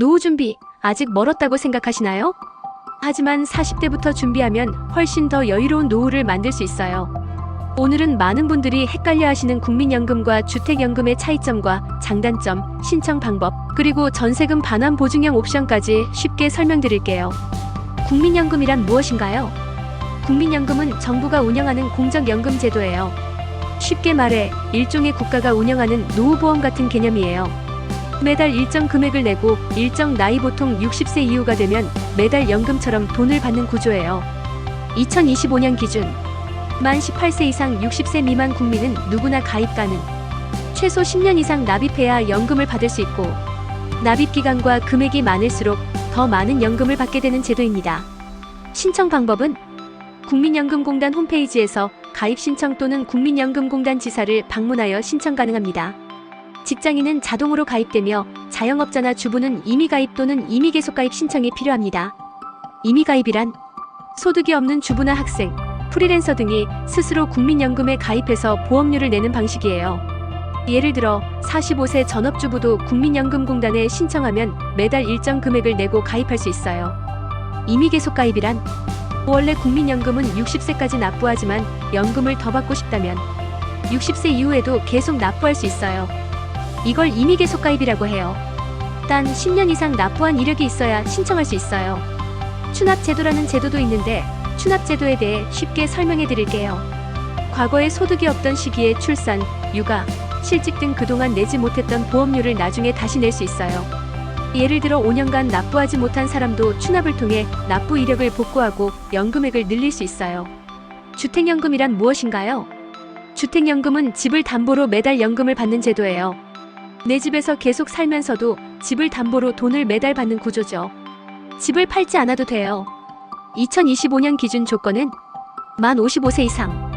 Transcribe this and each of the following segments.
노후 준비 아직 멀었다고 생각하시나요? 하지만 40대부터 준비하면 훨씬 더 여유로운 노후를 만들 수 있어요. 오늘은 많은 분들이 헷갈려 하시는 국민연금과 주택연금의 차이점과 장단점, 신청 방법, 그리고 전세금 반환 보증형 옵션까지 쉽게 설명드릴게요. 국민연금이란 무엇인가요? 국민연금은 정부가 운영하는 공적연금 제도예요. 쉽게 말해 일종의 국가가 운영하는 노후보험 같은 개념이에요. 매달 일정 금액을 내고 일정 나이 보통 60세 이후가 되면 매달 연금처럼 돈을 받는 구조예요. 2025년 기준 만 18세 이상 60세 미만 국민은 누구나 가입 가능. 최소 10년 이상 납입해야 연금을 받을 수 있고 납입 기간과 금액이 많을수록 더 많은 연금을 받게 되는 제도입니다. 신청 방법은 국민연금공단 홈페이지에서 가입 신청 또는 국민연금공단 지사를 방문하여 신청 가능합니다. 직장인은 자동으로 가입되며 자영업자나 주부는 임의 가입 또는 임의 계속 가입 신청이 필요합니다. 임의 가입이란 소득이 없는 주부나 학생, 프리랜서 등이 스스로 국민연금에 가입해서 보험료를 내는 방식이에요. 예를 들어 45세 전업주부도 국민연금공단에 신청하면 매달 일정 금액을 내고 가입할 수 있어요. 임의 계속 가입이란 원래 국민연금은 60세까지 납부하지만 연금을 더 받고 싶다면 60세 이후에도 계속 납부할 수 있어요. 이걸 임의 계속 가입이라고 해요. 단 10년 이상 납부한 이력이 있어야 신청할 수 있어요. 추납 제도라는 제도도 있는데 추납 제도에 대해 쉽게 설명해 드릴게요. 과거에 소득이 없던 시기에 출산, 육아, 실직 등 그동안 내지 못했던 보험료를 나중에 다시 낼 수 있어요. 예를 들어 5년간 납부하지 못한 사람도 추납을 통해 납부 이력을 복구하고 연금액을 늘릴 수 있어요. 주택연금이란 무엇인가요? 주택연금은 집을 담보로 매달 연금을 받는 제도예요. 내 집에서 계속 살면서도 집을 담보로 돈을 매달 받는 구조죠. 집을 팔지 않아도 돼요. 2025년 기준 조건은 만 55세 이상.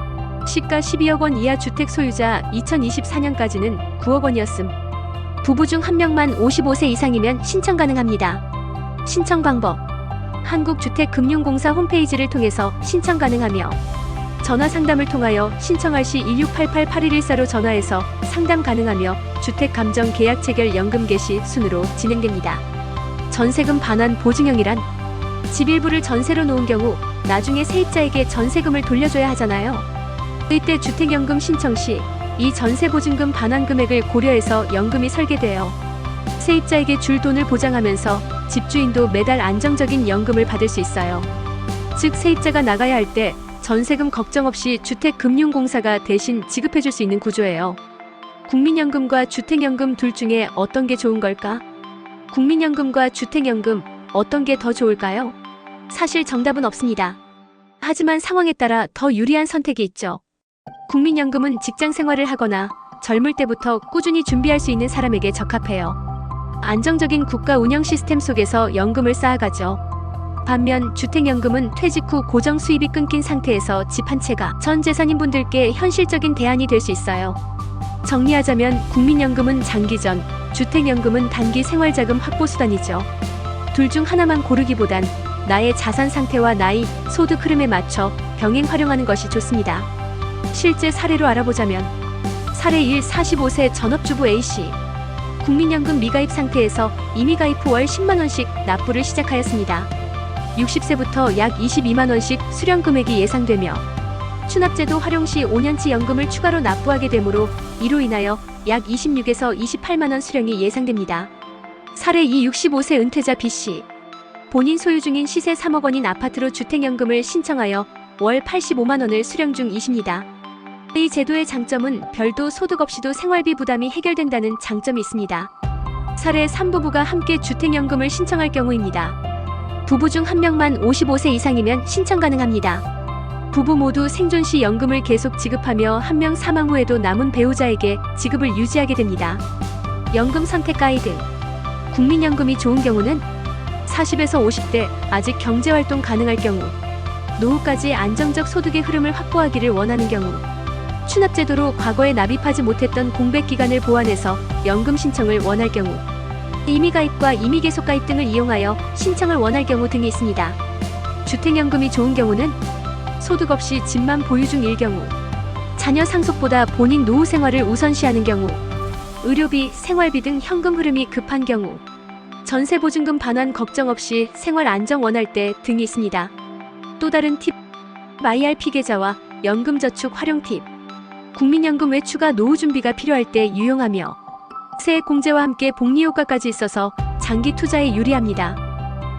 시가 12억 원 이하 주택 소유자 2024년까지는 9억 원이었음. 부부 중 한 명만 55세 이상이면 신청 가능합니다. 신청 방법. 한국주택금융공사 홈페이지를 통해서 신청 가능하며 전화 상담을 통하여 신청할 시 1688-8114로 전화해서 상담 가능하며 주택 감정 계약 체결 연금 개시 순으로 진행됩니다. 전세금 반환 보증형이란 집 일부를 전세로 놓은 경우 나중에 세입자에게 전세금을 돌려줘야 하잖아요. 이때 주택연금 신청 시 이 전세 보증금 반환 금액을 고려해서 연금이 설계되어 세입자에게 줄 돈을 보장하면서 집주인도 매달 안정적인 연금을 받을 수 있어요. 즉 세입자가 나가야 할때 전세금 걱정 없이 주택금융공사가 대신 지급해 줄 수 있는 구조예요. 국민연금과 주택연금 둘 중에 어떤 게 좋은 걸까? 국민연금과 주택연금 어떤 게 더 좋을까요? 사실 정답은 없습니다. 하지만 상황에 따라 더 유리한 선택이 있죠. 국민연금은 직장 생활을 하거나 젊을 때부터 꾸준히 준비할 수 있는 사람에게 적합해요. 안정적인 국가 운영 시스템 속에서 연금을 쌓아가죠. 반면 주택연금은 퇴직 후 고정 수입이 끊긴 상태에서 집 한 채가 전 재산인 분들께 현실적인 대안이 될 수 있어요. 정리하자면 국민연금은 장기전, 주택연금은 단기 생활자금 확보 수단이죠. 둘 중 하나만 고르기보단 나의 자산 상태와 나이, 소득 흐름에 맞춰 병행 활용하는 것이 좋습니다. 실제 사례로 알아보자면 사례 1 45세 전업주부 A씨 국민연금 미가입 상태에서 이미 가입 후 월 10만 원씩 납부를 시작하였습니다. 60세부터 약 22만 원씩 수령 금액이 예상되며 추납제도 활용 시 5년치 연금을 추가로 납부하게 되므로 이로 인하여 약 26에서 28만 원 수령이 예상됩니다. 사례 2 65세 은퇴자 B씨 본인 소유 중인 시세 3억 원인 아파트로 주택연금을 신청하여 월 85만 원을 수령 중이십니다. 이 제도의 장점은 별도 소득 없이도 생활비 부담이 해결된다는 장점이 있습니다. 사례 3부부가 함께 주택연금을 신청할 경우입니다. 부부 중 한 명만 55세 이상이면 신청 가능합니다. 부부 모두 생존 시 연금을 계속 지급하며 한 명 사망 후에도 남은 배우자에게 지급을 유지하게 됩니다. 연금 선택 가이드. 국민연금이 좋은 경우는 40에서 50대 아직 경제활동 가능할 경우, 노후까지 안정적 소득의 흐름을 확보하기를 원하는 경우, 추납제도로 과거에 납입하지 못했던 공백 기간을 보완해서 연금 신청을 원할 경우, 임의 가입과 임의 계속 가입 등을 이용하여 신청을 원할 경우 등이 있습니다. 주택연금이 좋은 경우는 소득 없이 집만 보유 중일 경우, 자녀 상속보다 본인 노후 생활을 우선시하는 경우, 의료비, 생활비 등 현금 흐름이 급한 경우, 전세 보증금 반환 걱정 없이 생활 안정 원할 때 등이 있습니다. 또 다른 팁, IRP 계좌와 연금저축 활용 팁. 국민연금 외 추가 노후 준비가 필요할 때 유용하며 세액 공제와 함께 복리 효과까지 있어서 장기 투자에 유리합니다.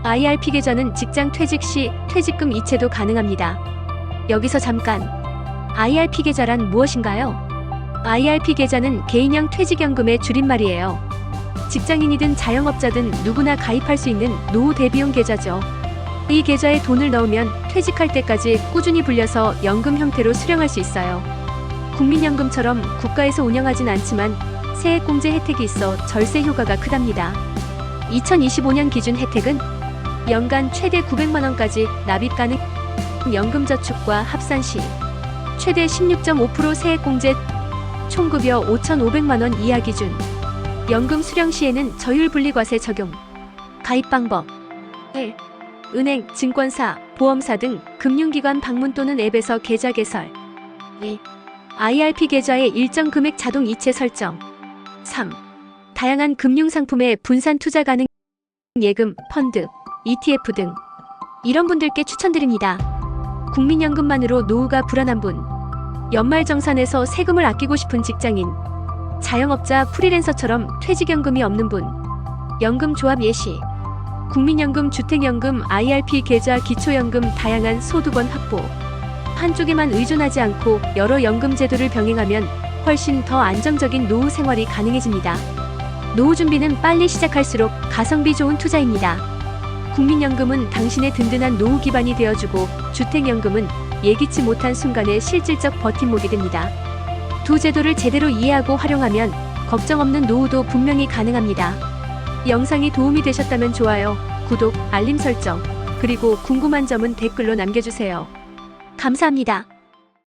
IRP 계좌는 직장 퇴직 시 퇴직금 이체도 가능합니다. 여기서 잠깐. IRP 계좌란 무엇인가요? IRP 계좌는 개인형 퇴직연금의 줄임말이에요. 직장인이든 자영업자든 누구나 가입할 수 있는 노후 대비용 계좌죠. 이 계좌에 돈을 넣으면 퇴직할 때까지 꾸준히 불려서 연금 형태로 수령할 수 있어요. 국민연금처럼 국가에서 운영하진 않지만 세액 공제 혜택이 있어 절세 효과가 크답니다. 2025년 기준 혜택은 연간 최대 900만 원까지 납입 가능 연금저축과 합산 시 최대 16.5% 세액 공제 총급여 5,500만 원 이하 기준 연금 수령 시에는 저율 분리과세 적용 가입 방법 1. 은행, 증권사, 보험사 등 금융기관 방문 또는 앱에서 계좌 개설 2. IRP 계좌의 일정 금액 자동 이체 설정 3. 다양한 금융상품에 분산 투자 가능 예금, 펀드, ETF 등 이런 분들께 추천드립니다. 국민연금만으로 노후가 불안한 분, 연말정산에서 세금을 아끼고 싶은 직장인, 자영업자 프리랜서처럼 퇴직연금이 없는 분, 연금조합 예시, 국민연금, 주택연금, IRP 계좌, 기초연금 다양한 소득원 확보. 한쪽에만 의존하지 않고 여러 연금 제도를 병행하면 훨씬 더 안정적인 노후 생활이 가능해집니다. 노후 준비는 빨리 시작할수록 가성비 좋은 투자입니다. 국민연금은 당신의 든든한 노후 기반이 되어주고 주택연금은 예기치 못한 순간에 실질적 버팀목이 됩니다. 두 제도를 제대로 이해하고 활용하면 걱정 없는 노후도 분명히 가능합니다. 영상이 도움이 되셨다면 좋아요, 구독, 알림 설정, 그리고 궁금한 점은 댓글로 남겨주세요. 감사합니다.